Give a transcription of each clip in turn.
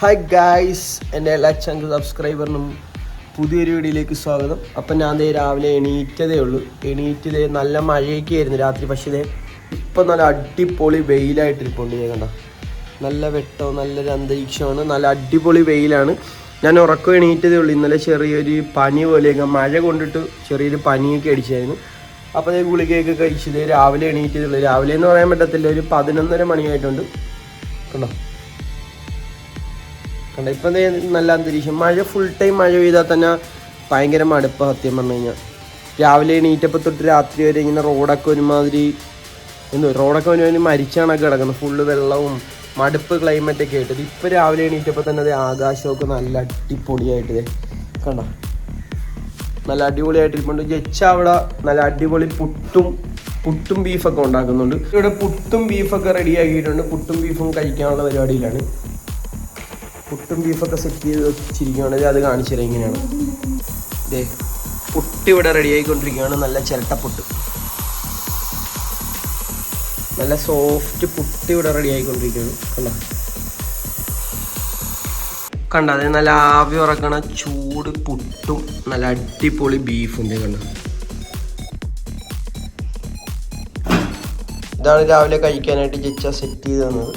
Hi guys എന്റെ എല്ലാ ചങ്ക് സബ്സ്ക്രൈബറിനും പുതിയൊരു വീഡിയോയിലേക്ക് സ്വാഗതം. അപ്പം ഞാൻ ദേ രാവിലെ എണീറ്റതേ ഉള്ളൂ. എണീറ്റതേ നല്ല മഴയൊക്കെ ആയിരുന്നു രാത്രി പക്ഷേ ഇതേ ഇപ്പം നല്ല അടിപൊളി വെയിലായിട്ടിരിപ്പുണ്ട് ഞാൻ കണ്ട. നല്ല വെട്ടവും നല്ലൊരു അന്തരീക്ഷമാണ്. നല്ല അടിപൊളി വെയിലാണ്. ഞാൻ ഉറക്കം എണീറ്റതേ ഉള്ളൂ. ഇന്നലെ ചെറിയൊരു പനി പോലെയൊക്കെ മഴ കൊണ്ടിട്ട് ചെറിയൊരു പനിയൊക്കെ അടിച്ചായിരുന്നു. അപ്പോൾ അതേ ഗുളികയൊക്കെ കഴിച്ചത് രാവിലെ എണീറ്റതേ ഉള്ളൂ. രാവിലെ എന്ന് പറയാൻ പറ്റത്തില്ല. ഒരു പതിനൊന്നര മണിയായിട്ടുണ്ട്. കണ്ടോ? കണ്ട ഇപ്പം നല്ല അന്തരീക്ഷം. മഴ ഫുൾ ടൈം മഴ പെയ്താൽ തന്നെ ഭയങ്കര മടുപ്പ് സത്യം പറഞ്ഞു കഴിഞ്ഞാൽ. രാവിലെ എണീറ്റപ്പോൾ തൊട്ട് രാത്രി വരെ ഇങ്ങനെ റോഡൊക്കെ ഒരുമാതിരി എന്തോ റോഡൊക്കെ ഒരുമാതിരി മരിച്ചാണൊക്കെ കിടക്കുന്നത്. ഫുള്ള് വെള്ളവും മടുപ്പ് ക്ലൈമറ്റ് ഒക്കെ ആയിട്ട്. ഇപ്പോൾ രാവിലെ എണീറ്റപ്പോൾ തന്നെ അത് ആകാശമൊക്കെ നല്ല അടിപൊളിയായിട്ട് കണ്ട? നല്ല അടിപൊളിയായിട്ട് ഇരിപ്പുണ്ട് ജച്ച അവിടെ നല്ല അടിപൊളി പുട്ടും പുട്ടും ബീഫൊക്കെ ഉണ്ടാക്കുന്നുണ്ട്. ഇവിടെ പുട്ടും ബീഫൊക്കെ റെഡി ആക്കിയിട്ടുണ്ട്. പുട്ടും ബീഫും കഴിക്കാനുള്ള പരിപാടിയിലാണ്. പുട്ടും ബീഫൊക്കെ സെറ്റ് ചെയ്ത് വെച്ചിരിക്കുകയാണെങ്കിൽ അത് കാണിച്ചു തരാം ഇങ്ങനെയാണ്. ദേ പുട്ട് ഇവിടെ റെഡി ആയിക്കൊണ്ടിരിക്കുകയാണ്. നല്ല ചിരട്ടപ്പുട്ട് നല്ല സോഫ്റ്റ് പുട്ട് ഇവിടെ റെഡി ആയിക്കൊണ്ടിരിക്കുകയാണ്. കണ്ടോ? കണ്ട? അത് നല്ല ആവി ഉറക്കണ ചൂട് പുട്ടും നല്ല അടിപൊളി ബീഫും കണ്ടോ? ഇതാണ് രാവിലെ കഴിക്കാനായിട്ട് ജച്ച സെറ്റ് ചെയ്ത് തന്നത്.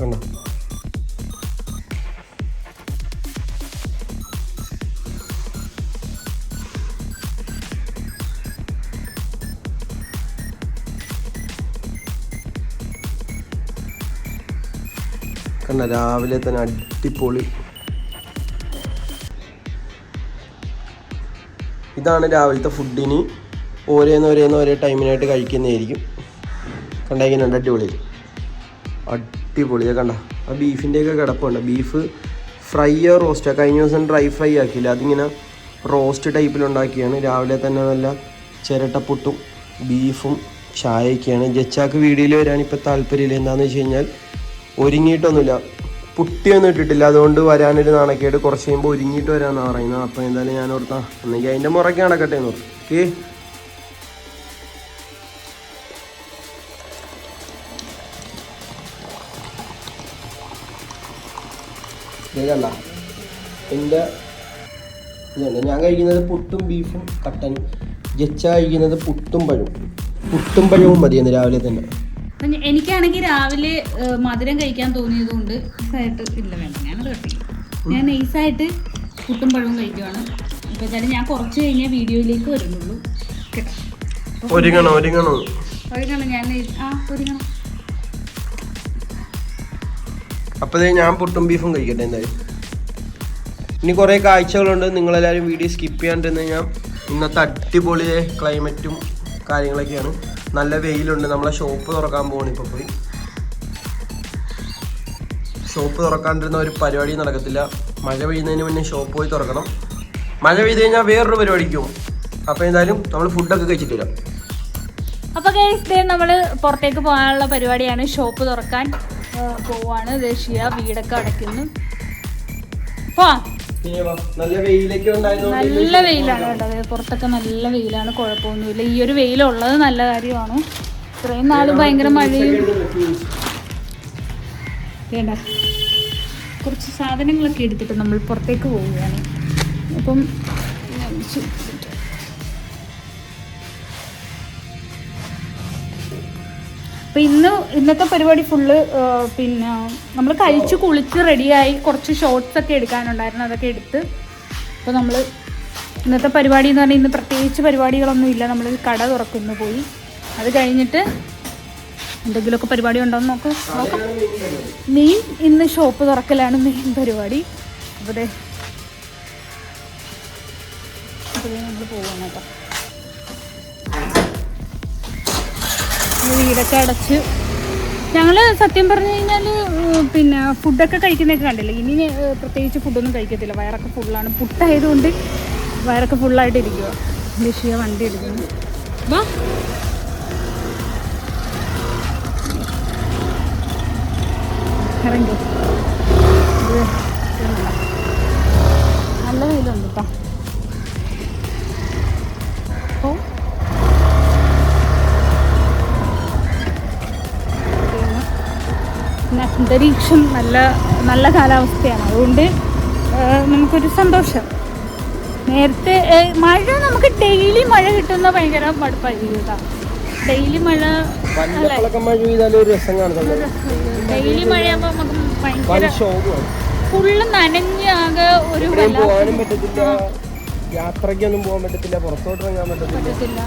കണ്ടോ? കണ്ട രാവിലെ തന്നെ അടിപൊളി. ഇതാണ് രാവിലത്തെ ഫുഡിന് ഓരോന്ന് ഓരോന്ന് ഓരോ ടൈമിനായിട്ട് കഴിക്കുന്നതായിരിക്കും. കണ്ടായിരിക്കുന്നുണ്ട് അടിപൊളി അടിപൊളി. ഇത് കണ്ട. ആ ബീഫിന്റെയൊക്കെ കിടപ്പുണ്ട്. ബീഫ് ഫ്രൈയോ റോസ്റ്റോ? കഴിഞ്ഞ ദിവസം ഡ്രൈ ഫ്രൈ ആക്കിയില്ല? അതിങ്ങനെ റോസ്റ്റ് ടൈപ്പിലുണ്ടാക്കിയാണ് രാവിലെ തന്നെ നല്ല ചിരട്ടപ്പുട്ടും ബീഫും ചായയൊക്കെയാണ്. ജച്ചാക്ക് വീഡിയോയിൽ വരാൻ ഇപ്പോൾ താല്പര്യമില്ല. എന്താണെന്ന് വെച്ച് കഴിഞ്ഞാൽ ഒരുങ്ങിയിട്ടൊന്നുമില്ല. പുട്ടിയൊന്നും ഇട്ടിട്ടില്ല. അതുകൊണ്ട് വരാനൊരു നാണക്കേട് കുറച്ച് കഴിയുമ്പോൾ ഒരുങ്ങിയിട്ട് വരാമെന്നാണ് പറയുന്നത് അപ്പോൾ എന്തായാലും ഞാൻ ഓർത്താ എന്നെങ്കിൽ അതിന്റെ മുറയ്ക്ക് നടക്കട്ടെ എന്ന് ഓക്കേ? ഇതല്ല എന്റെ ഇതുണ്ട് ഞാൻ കഴിക്കുന്നത് പുട്ടും ബീഫും കട്ടനും. ജച്ച കഴിക്കുന്നത് പുട്ടും പഴവും പുട്ടും പഴവും മതിയെന്ന് രാവിലെ തന്നെ. എനിക്കാണെങ്കിൽ രാവിലെ മധുരം കഴിക്കാൻ തോന്നിയതുകൊണ്ട് നൈസായിട്ട് ഇല്ല വേണ്ട. ഞാനത് കട്ടി ഞാൻ നൈസായിട്ട് പുട്ടും പഴവും കഴിക്കുവാണ്. ഇപ്പൊ എന്തായാലും ഞാൻ കുറച്ച് കഴിഞ്ഞാൽ വീഡിയോയിലേക്ക് വരുന്നുള്ളൂ. ഒരുങ്ങണം ഒരുങ്ങണം. ഒരുങ്ങണം ഞാൻ ആ ഒരുങ്ങണം. അപ്പോൾ ഞാൻ പുട്ടും ബീഫും കഴിക്കട്ടെ എന്തായാലും. ഇനി കുറേ കാഴ്ചകളുണ്ട്. നിങ്ങളെല്ലാവരും വീഡിയോ സ്കിപ്പ് ചെയ്യാണ്ടിരുന്ന് ഞാൻ ഇന്നത്തെ അടിപൊളി ക്ലൈമറ്റും കാര്യങ്ങളൊക്കെയാണ്. നല്ല വെയിലുണ്ട്. നമ്മളെ ഷോപ്പ് തുറക്കാൻ പോകണം ഇപ്പോൾ പോയി. ഷോപ്പ് തുറക്കാണ്ടിരുന്ന ഒരു പരിപാടി നടക്കത്തില്ല. മഴ പെയ്യുന്നതിന് മുന്നേ ഷോപ്പ് പോയി തുറക്കണം. മഴ പെയ്ത് കഴിഞ്ഞാൽ വേറൊരു പരിപാടിക്കും. അപ്പോൾ എന്തായാലും നമ്മൾ ഫുഡൊക്കെ കഴിച്ചിട്ട് വരാം അപ്പോൾ ഡേ നമ്മൾ പുറത്തേക്ക് പോകാനുള്ള പരിപാടിയാണ് ഷോപ്പ് തുറക്കാൻ. പോവാണ്. ദേശീയ വീടൊക്കെ അടയ്ക്കുന്നു. പോവാം. നല്ല വെയിലൊക്കെ നല്ല വെയിലാണ് കേട്ടത് പുറത്തൊക്കെ നല്ല വെയിലാണ് കുഴപ്പമൊന്നുമില്ല. ഈ ഒരു വെയിലുള്ളത് നല്ല കാര്യമാണ്. ഇത്രയും നാളും ഭയങ്കര മഴയും. വേണ്ട. കുറച്ച് സാധനങ്ങളൊക്കെ എടുത്തിട്ട് നമ്മൾ പുറത്തേക്ക് പോവുകയാണ്. അപ്പം ഞാൻ ചു- അപ്പം ഇന്ന് ഇന്നത്തെ പരിപാടി ഫുള്ള് പിന്നെ നമ്മൾ കഴിച്ച് കുളിച്ച് റെഡിയായി കുറച്ച് ഷോർട്സ് ഒക്കെ എടുക്കാനുണ്ടായിരുന്നു അതൊക്കെ എടുത്ത്. അപ്പോൾ നമ്മൾ ഇന്നത്തെ പരിപാടി എന്ന് പറഞ്ഞാൽ ഇന്ന് പ്രത്യേകിച്ച് പരിപാടികളൊന്നും ഇല്ല. നമ്മൾ കട തുറക്കുന്നു പോയി. അത് കഴിഞ്ഞിട്ട് എന്തെങ്കിലുമൊക്കെ പരിപാടി ഉണ്ടോ എന്ന് നോക്കാം. നോക്കാം. മെയിൻ ഇന്ന് ഷോപ്പ് തുറക്കലാണ് മെയിൻ പരിപാടി. അപ്പോൾ അപ്പോൾ നമ്മൾ പോവാണ് കേട്ടോ. വീടൊക്കെ അടച്ച്. ഞങ്ങൾ സത്യം പറഞ്ഞു കഴിഞ്ഞാൽ പിന്നെ ഫുഡൊക്കെ കഴിക്കുന്നതൊക്കെ കണ്ടില്ല? ഇനി പ്രത്യേകിച്ച് ഫുഡൊന്നും കഴിക്കത്തില്ല. വയറൊക്കെ ഫുള്ളാണ്. പുട്ടായതുകൊണ്ട് വയറൊക്കെ ഫുള്ളായിട്ട് ഇരിക്കുക ലിഷിയ വണ്ടി എടുക്കുന്നു. വാ. ഇറങ്ങി? നല്ല വെയിലുണ്ട് കേട്ടോ അപ്പോൾ അന്തരീക്ഷം നല്ല നല്ല കാലാവസ്ഥയാണ്. അതുകൊണ്ട് നമുക്കൊരു സന്തോഷം. നേരത്തെ മഴ നമുക്ക് ഡെയിലി മഴ കിട്ടുന്ന ഭയങ്കര മടുപ്പായിരിക്കും ഡെയിലി മഴ ഡെയിലി മഴയാകുമ്പോൾ നമുക്ക് ഭയങ്കര ഫുള്ള് നനഞ്ഞാകെ ഒരു യാത്രയ്ക്കൊന്നും പോകാൻ പറ്റത്തില്ല. പറ്റത്തില്ല.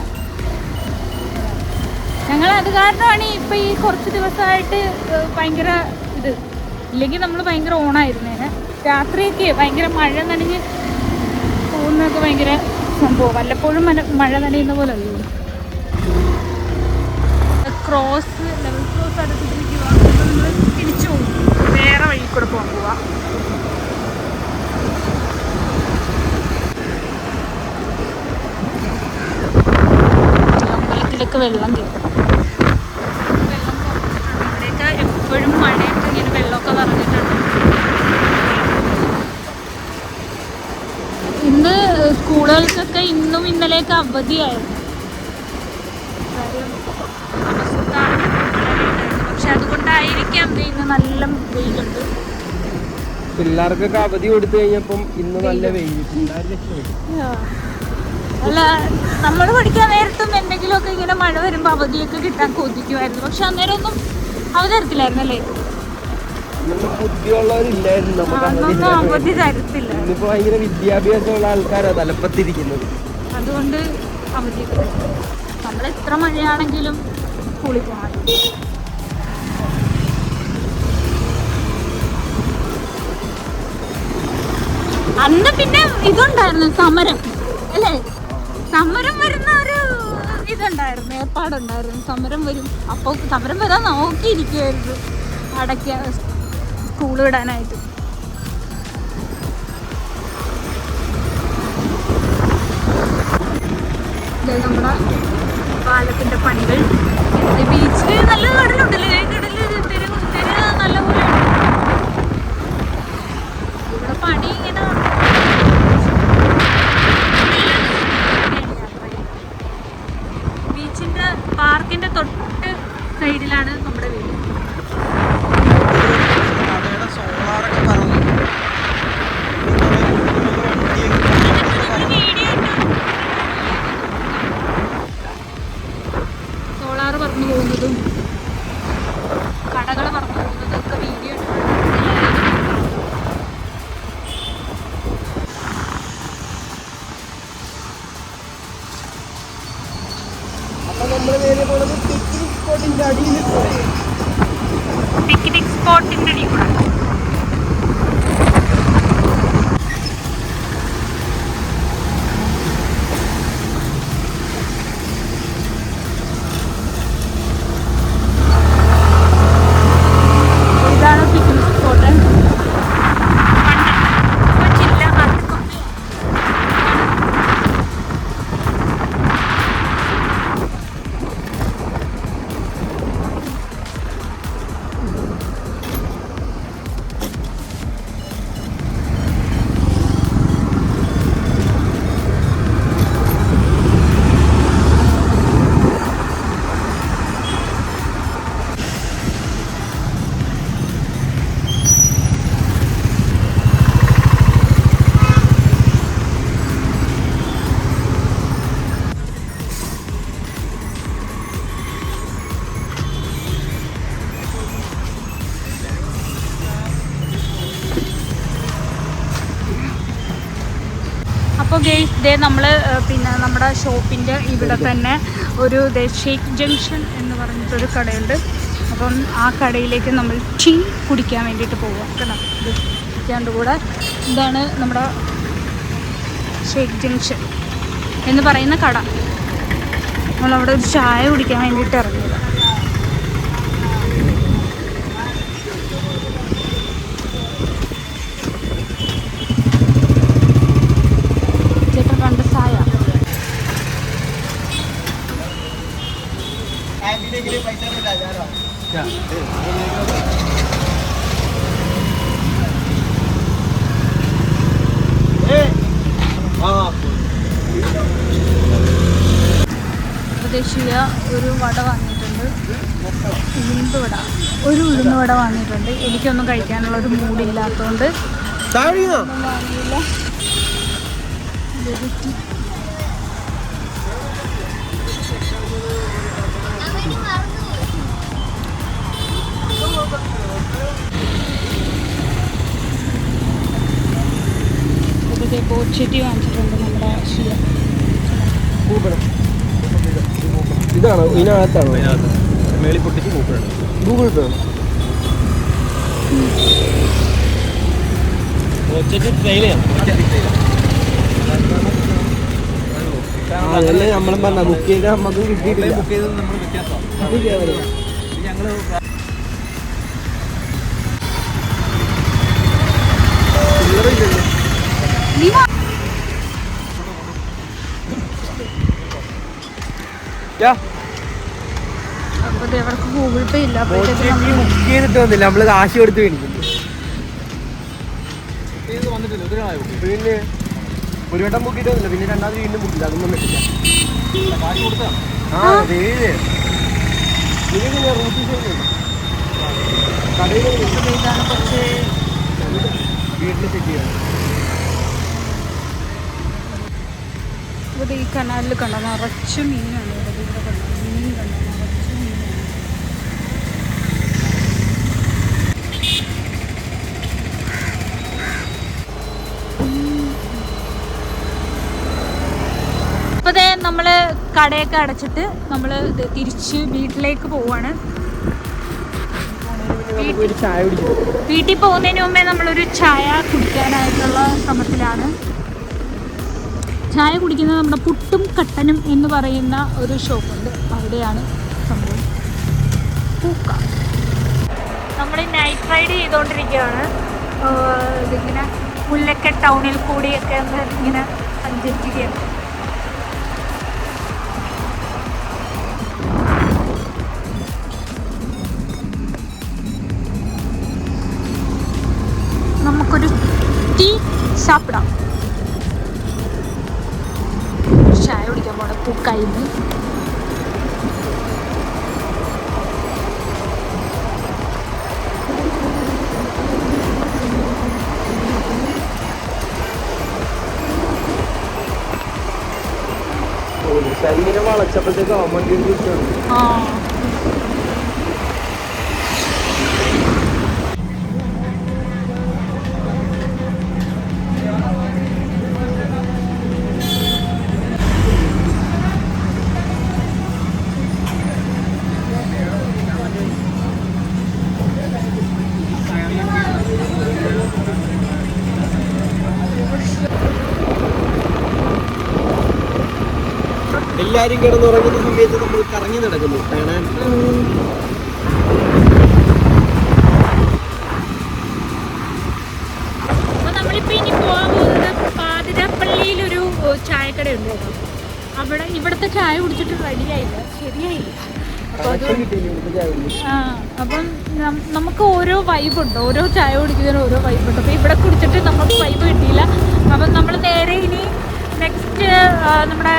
ഞങ്ങൾ അത് കാരണമാണ് ഇപ്പൊ ഈ കുറച്ച് ദിവസമായിട്ട് ഭയങ്കര ഇല്ലെങ്കിൽ നമ്മൾ ഭയങ്കര ഓണായിരുന്നേനെ രാത്രിയൊക്കെ ഭയങ്കര മഴ നനഞ്ഞ് പോകുന്നതൊക്കെ ഭയങ്കര സംഭവം. വല്ലപ്പോഴും മന- മഴ നനയുന്ന പോലെ അല്ലേ? ക്രോസ് ലെവൽ ക്രോസ് അടുത്തിട്ടിരിക്കുക തിരിച്ചു പോകും. വേറെ വഴി കൂടെ പോകാൻ വെള്ളം കിട്ടും വെള്ളം കുറഞ്ഞിട്ടുണ്ട് ഇവിടെയൊക്കെ എപ്പോഴും ഇങ്ങനെ വെള്ളമൊക്കെ നിറഞ്ഞിട്ടുണ്ട്. ഇന്ന് സ്കൂളുകൾക്കൊക്കെ ഇന്നും ഇന്നലെയൊക്കെ അവധിയായിരുന്നു. പക്ഷെ അതുകൊണ്ടായിരിക്കാം ഇന്ന് നല്ല വെയിലുണ്ട്. പിള്ളേർക്കൊക്കെ അവധി കൊടുത്തു കഴിഞ്ഞപ്പം ഇന്ന് നല്ല വെയിൽ അല്ല നമ്മൾ പഠിക്കാൻ നേരത്തും എന്തെങ്കിലുമൊക്കെ ഇങ്ങനെ മഴ വരുമ്പോൾ അവധിയൊക്കെ കിട്ടാൻ കൊതിക്കുമായിരുന്നു. പക്ഷെ അന്നേരം ഒന്നും അവധി തരത്തില്ലായിരുന്നു അല്ലേ അന്നൊന്നും ബുദ്ധിയുള്ളവരില്ലായിരുന്നു. നമുക്ക് ഇന്നിപ്പോ ഭയങ്കര വിദ്യാഭ്യാസമുള്ള ആൾക്കാരാ തലപ്പത്തിരിക്കുന്നത്. അതുകൊണ്ട് നമ്മൾ എത്ര മഴയാണെങ്കിലും സ്കൂളിൽ പോകണം അന്ന് പിന്നെ ഇതുണ്ടായിരുന്നു സമരം. അല്ലേ? സമരം വരുന്ന ഒരു ഇതുണ്ടായിരുന്നു ഏർപ്പാടുണ്ടായിരുന്നു. സമരം വരും. അപ്പോൾ സമരം വരാൻ നോക്കിയിരിക്കുമായിരുന്നു അടയ്ക്ക സ്കൂൾ വിടാനായിട്ട്. നമ്മുടെ പാലത്തിന്റെ പണികൾ. ബീച്ചിൽ നല്ല കടലുണ്ടല്ലേ? കടൽ നല്ല പോലെ. ഇവിടെ പണി ഇങ്ങനെ ഗെയ്സ് ഡേ നമ്മൾ പിന്നെ നമ്മുടെ ഷോപ്പിന്റെ ഇവിടെ തന്നെ ഒരു ഷേക്ക് ജംഗ്ഷൻ എന്ന് പറഞ്ഞിട്ടൊരു കടയുണ്ട്. അപ്പം ആ കടയിലേക്ക് നമ്മൾ ടീ കുടിക്കാൻ വേണ്ടിയിട്ട് പോവുക കേട്ടോ. ഇത് കുടിക്കാണ്ട് കൂടെ. ഇതാണ് നമ്മുടെ ഷേക്ക് ജംഗ്ഷൻ എന്ന് പറയുന്ന കട. നമ്മളവിടെ ഒരു ചായ കുടിക്കാൻ വേണ്ടിയിട്ട് ഇറങ്ങിയത് ചേട്ടൻ കണ്ട ചായ ഉപദേശീയ ഒരു വട വാങ്ങിയിട്ടുണ്ട്. ഉഴുന്ന് വട. ഒരു ഉഴുന്നുവട വാങ്ങിയിട്ടുണ്ട്. എനിക്കൊന്നും കഴിക്കാനുള്ള ഒരു മൂടില്ലാത്തതുകൊണ്ട് വാങ്ങിയില്ല. ഇതൊക്കെ ബോച്ചറ്റി വാങ്ങിച്ചിട്ടുണ്ട് നമ്മുടെ ശിവ ഇതാണോ? ഇതിനകത്താണോ? മേളിൽ പൊട്ടിച്ച് മൂക്കണം ഗൂഗിൾ പേ അതല്ലേ നമ്മളും പറഞ്ഞ ബുക്ക് ചെയ്ത നമുക്ക് കിട്ടിയിട്ടില്ല. ബുക്ക് ചെയ്ത് നമ്മൾ വ്യത്യാസമാണ്. ഞങ്ങൾ ഗൂഗിൾ പേ ഇല്ല. അപ്പോഴത്തേക്ക് നമ്മൾ ബുക്ക് ചെയ്തിട്ട് വന്നില്ല. നമ്മൾ കാശ് കൊടുത്ത് മേടിക്കുന്നു വന്നിട്ടില്ല ഒത്തിരി പിന്നെ ഒരു വട്ടം ബുക്ക് ചെയ്തിട്ട് വന്നില്ല. പിന്നെ രണ്ടാമത് വീണ്ടും ബുക്ക് ചെയ്തു. അതൊന്നും വന്നിട്ടില്ല. കാശ് കൊടുത്താ ആ പേര് നിങ്ങൾ റൂട്ടി കടയിൽ ദേ ഇതാണ് കുറച്ച് വീട്ടിൽ ചെക്ക് ചെയ്യാം ഇവിടെ ഈ കനാലിൽ കണ്ട? നിറച്ച് മീനാണ് നമ്മൾ കടയൊക്കെ അടച്ചിട്ട് നമ്മൾ തിരിച്ച് വീട്ടിലേക്ക് പോവാണ്. വീട്ടിൽ പോകുന്നതിന് മുമ്പേ നമ്മളൊരു ചായ കുടിക്കാനായിട്ടുള്ള ശ്രമത്തിലാണ്. ചായ കുടിക്കുന്നത് നമ്മുടെ പുട്ടും കട്ടനും എന്ന് പറയുന്ന ഒരു ഷോപ്പുണ്ട്. അവിടെയാണ് സംഭവം. പൂക്ക. നമ്മൾ നൈറ്റ് റൈഡ് ചെയ്തുകൊണ്ടിരിക്കുകയാണ് ഇതിങ്ങനെ മുല്ലക്കെ ടൗണിൽ കൂടിയൊക്കെ ഇങ്ങനെ സഞ്ചരിക്കുകയാണ് സാപ്പിടാം ചായ കുടിക്കാൻ പോണ. പൂക്കായിന്ന് ശരീരം വളച്ചപ്പോഴത്തേക്ക് അമ്മ കിട്ടും. ആ കിടന്ന് ഉറങ്ങുന്ന സമയത്ത് നമ്മൾ കറങ്ങി നടക്കുന്നു. കാണാൻ. ചായക്കടയുണ്ട് അവിടെ ഇവിടുത്തെ ചായ കുടിച്ചിട്ട് റെഡിയായില്ല ശരിയായില്ല. അപ്പം നമുക്ക് ഓരോ വൈബുണ്ട് ഓരോ ചായ കുടിക്കുന്നതിന് ഓരോ വൈബുണ്ട് അപ്പോൾ ഇവിടെ കുടിച്ചിട്ട് നമുക്ക് വൈബ് കിട്ടിയില്ല. അപ്പം നമ്മൾ നേരെ ഇനി നെക്സ്റ്റ് നമ്മുടെ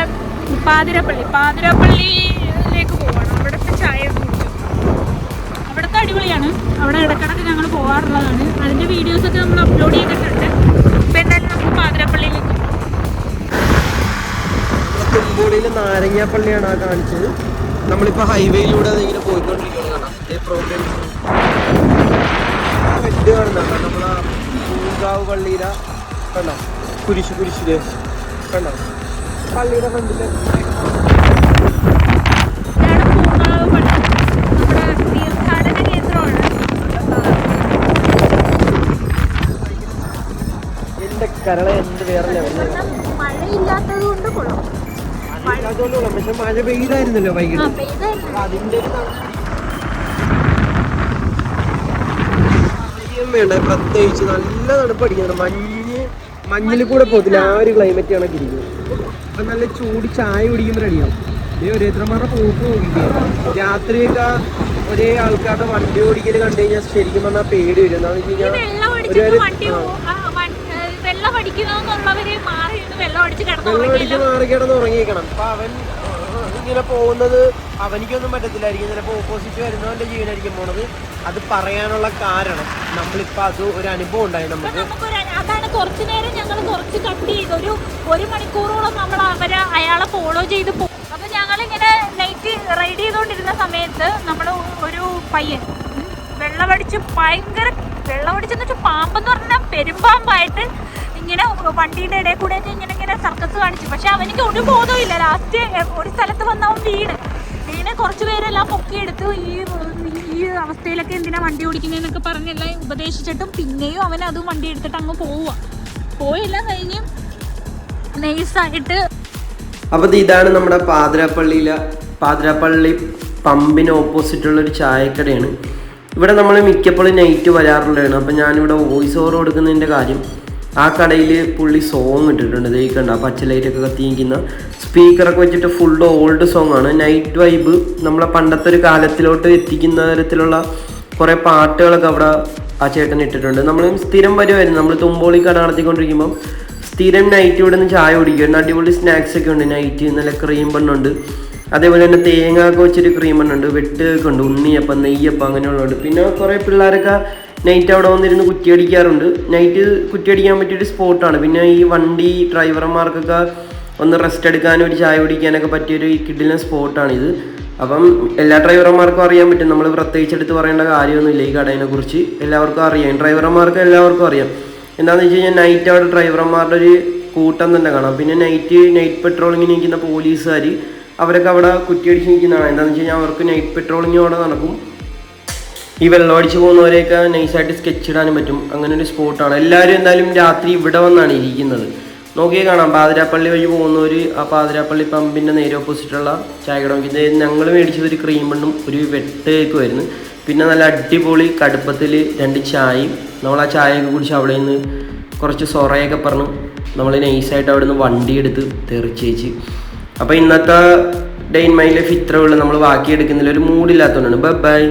പാതിരപ്പള്ളി പാതിരപ്പള്ളിയിലേക്ക് പോവാണ്. അവിടുത്തെ ചായ കുടിച്ചു അവിടുത്തെ അടിപൊളിയാണ്. അവിടെ ഇടക്കിടക്ക് ഞങ്ങൾ പോകാറുള്ളതാണ് അതിന്റെ വീഡിയോസൊക്കെ നമ്മൾ അപ്ലോഡ് ചെയ്തിട്ടുണ്ട്. ഇപ്പം എന്തായാലും നമുക്ക് പാതിരപ്പള്ളിയിലേക്ക്. നമ്മുടെ നാരങ്ങാപ്പള്ളിയാണ് ആ കാണിച്ചത്. നമ്മളിപ്പോ ഹൈവേയിലൂടെ അതിങ്ങനെ പോയിക്കൊണ്ടിരിക്കുകയാണ്. കാണാം ഇതേ പ്രോഗ്രാംസ് ഇത് കാണുന്നുണ്ടോ നമ്മളാ പൂങ്കാവ് പള്ളിയിലാ കണ്ടോ? കുരിശ് കുരിശിൽ. കണ്ടോ? പള്ളിയുടെ ഫ്രണ്ടിൽ എന്റെ കരള എന്ത് വേറെ ലെവലിലാണ് മഴയില്ലാത്തത് കൊണ്ട് കൊള്ളാം. പക്ഷെ മഴ പെയ്തായിരുന്നല്ലോ ആ വൈകിട്ട് അതിന്റെ വേണ്ട പ്രത്യേകിച്ച് നല്ല തണുപ്പടിക്കുന്നുണ്ട് മഞ്ഞ് മഞ്ഞിൽ കൂടെ പോകത്തില്ല. ആ ഒരു ക്ലൈമറ്റ് ആണ് ഇരിക്കുന്നത്. അപ്പൊ നല്ല ചൂട് ചായ കുടിക്കുമ്പോൾ റെഡിയാവും. ഈ ഓരോരുത്തർമാരുടെ പോക്ക് നോക്കിക്കുക രാത്രിയൊക്കെ ഒരേ ആൾക്കാരുടെ വണ്ടി ഓടിക്കൽ കണ്ടു കഴിഞ്ഞാൽ ശരിക്കും പറഞ്ഞാൽ പേടി വരും. എന്താണെന്ന് വെച്ച് കഴിഞ്ഞാൽ വെള്ളം അടിച്ച് മാറി കിടന്ന് ഉറങ്ങിയേക്കണം. അപ്പൊ അവൻ ഇങ്ങനെ പോകുന്നത് അവനിക്കൊന്നും പറ്റത്തില്ലായിരിക്കും. ചിലപ്പോ ഓപ്പോസിറ്റ് വരുന്നവന്റെ ജീവനായിരിക്കും പോണത്. അത് പറയാനുള്ള കാരണം നമ്മളിപ്പോ അത് ഒരു അനുഭവം ഉണ്ടായി നമുക്ക് അതാണ് കുറച്ചു നേരം ഞങ്ങൾ കുറച്ച് കട്ട് ഒരു ഒരു മണിക്കൂറോളം നമ്മൾ അവരെ അയാളെ ഫോളോ ചെയ്ത് പോകും അപ്പം ഞങ്ങളിങ്ങനെ നൈറ്റ് റൈഡ് ചെയ്തുകൊണ്ടിരുന്ന സമയത്ത് നമ്മൾ ഒരു പയ്യൻ വെള്ളമടിച്ച് ഭയങ്കര വെള്ളമടിച്ചെന്ന് വെച്ചാൽ പാമ്പെന്ന് പറഞ്ഞാൽ പെരുമ്പാമ്പായിട്ട് ഇങ്ങനെ വണ്ടിയുടെ ഇടയിൽ കൂടെ ഇങ്ങനെ ഇങ്ങനെ സർക്കസ് കാണിച്ചു. പക്ഷെ അവനിക്ക് ഒരു ബോധവും ലാസ്റ്റ് ഒരു സ്ഥലത്ത് വന്ന് അവൻ വീണ്. വീണ് കുറച്ച് പേരെല്ലാം പൊക്കിയെടുത്തു. ഈ ഈ അവസ്ഥയിലൊക്കെ എന്തിനാ വണ്ടി ഓടിക്കുന്നതെന്നൊക്കെ പറഞ്ഞെല്ലാം ഉപദേശിച്ചിട്ടും പിന്നെയും അവൻ അതും വണ്ടി എടുത്തിട്ട് അങ്ങ് പോവുക പോയെല്ലാം കഴിഞ്ഞ് നൈസായിട്ട്. അപ്പോൾ ഇത് ഇതാണ് നമ്മുടെ പാതിരാപ്പള്ളിയിലെ പാതിരാപ്പള്ളി പമ്പിന് ഓപ്പോസിറ്റുള്ള ഒരു ചായക്കടയാണ്. ഇവിടെ നമ്മൾ മിക്കപ്പോഴും നൈറ്റ് വരാറുള്ളതാണ്. അപ്പം ഞാനിവിടെ വോയിസ് ഓവർ കൊടുക്കുന്നതിന്റെ കാര്യം ആ കടയിൽ പുള്ളി സോങ് ഇട്ടിട്ടുണ്ട്. ദേ ഈ കണ്ട ആ പച്ച ലൈറ്റൊക്കെ കത്തിയിരിക്കുന്ന സ്പീക്കറൊക്കെ വെച്ചിട്ട് ഫുൾ ഓൾഡ് സോങ് ആണ്. നൈറ്റ് വൈബ് നമ്മളെ പണ്ടത്തെ ഒരു കാലത്തിലോട്ട് എത്തിക്കുന്ന തരത്തിലുള്ള കുറേ പാട്ടുകളൊക്കെ അവിടെ ആ ചേട്ടൻ ഇട്ടിട്ടുണ്ട്. നമ്മൾ സ്ഥിരം വരുമായിരുന്നു നമ്മൾ തുമ്പോളി കട നടത്തിക്കൊണ്ടിരിക്കുമ്പം സ്ഥിരം നൈറ്റ് ഇവിടെ നിന്ന് ചായ കുടിക്കും. അടിപൊളി സ്നാക്സ് ഒക്കെ ഉണ്ട്. നൈറ്റ് നല്ല ക്രീം ബണ്ണുണ്ട് അതേപോലെ തന്നെ തേങ്ങ ഒക്കെ വെച്ചൊരു ക്രീം ബണ്ണുണ്ട് വെട്ട് ഒക്കെ ഉണ്ട്. ഉണ്ണിയപ്പം നെയ്യപ്പം അങ്ങനെയുള്ളതുണ്ട്. പിന്നെ കുറേ പിള്ളേരൊക്കെ നൈറ്റ് അവിടെ വന്നിരുന്ന് കുറ്റിയടിക്കാറുണ്ട് നൈറ്റ് കുറ്റിയടിക്കാൻ പറ്റിയൊരു സ്പോട്ടാണ് പിന്നെ ഈ വണ്ടി ഡ്രൈവർമാർക്കൊക്കെ ഒന്ന് റെസ്റ്റ് എടുക്കാനും ഒരു ചായ കുടിക്കാനൊക്കെ പറ്റിയൊരു കിഡിലിന് സ്പോട്ടാണിത് അപ്പം എല്ലാ ഡ്രൈവർമാർക്കും അറിയാൻ പറ്റും. നമ്മൾ പ്രത്യേകിച്ച് എടുത്ത് പറയേണ്ട കാര്യമൊന്നുമില്ല ഈ കടയിനെ കുറിച്ച്. എല്ലാവർക്കും അറിയാം. ഡ്രൈവർമാർക്ക് എല്ലാവർക്കും അറിയാം. എന്താണെന്ന് വെച്ച് കഴിഞ്ഞാൽ നൈറ്റ് അവിടെ ഡ്രൈവർമാരുടെ ഒരു കൂട്ടം തന്നെ കാണാം. പിന്നെ നൈറ്റ് നൈറ്റ് പെട്രോളിങ്ങിന് നിൽക്കുന്ന പോലീസുകാർ അവരൊക്കെ അവിടെ കുറ്റിയടിച്ച് നിൽക്കുന്നതാണ്. എന്താണെന്ന് വെച്ച് കഴിഞ്ഞാൽ അവർക്ക് നൈറ്റ് പെട്രോളിങ് അവിടെ നടക്കും. ഈ വെള്ളം അടിച്ച് പോകുന്നവരെയൊക്കെ നൈസായിട്ട് സ്കെച്ച് ഇടാനും പറ്റും. അങ്ങനെ ഒരു സ്പോട്ടാണ് എല്ലാവരും എന്തായാലും രാത്രി ഇവിടെ വന്നാണ് ഇരിക്കുന്നത്. നോക്കിയേ കാണാം. പാതിരാപ്പള്ളി വഴി പോകുന്നവർ ആ പാതിരാപ്പള്ളി പമ്പിന്റെ നേരെ ഓപ്പോസിറ്റുള്ള ചായക്കട ഞങ്ങൾ മേടിച്ചത് ഒരു ക്രീം ബണ്ണും ഒരു വെട്ടേക്ക് വരുന്നു പിന്നെ നല്ല അടിപൊളി കടുപ്പത്തിൽ രണ്ട് ചായയും. നമ്മൾ ആ ചായയൊക്കെ കുടിച്ച് അവിടെ നിന്ന് കുറച്ച് സൊറയൊക്കെ പറഞ്ഞു. നമ്മൾ നൈസായിട്ട് അവിടെ നിന്ന് വണ്ടി എടുത്ത് തെറിച്ചേച്ച് അപ്പോൾ ഇന്നത്തെ ഡെയിൻ മൈ ലൈഫ് നമ്മൾ ബാക്കി എടുക്കുന്നില്ല ഒരു മൂഡില്ലാത്തതുകൊണ്ടാണ് ബൈ ബൈ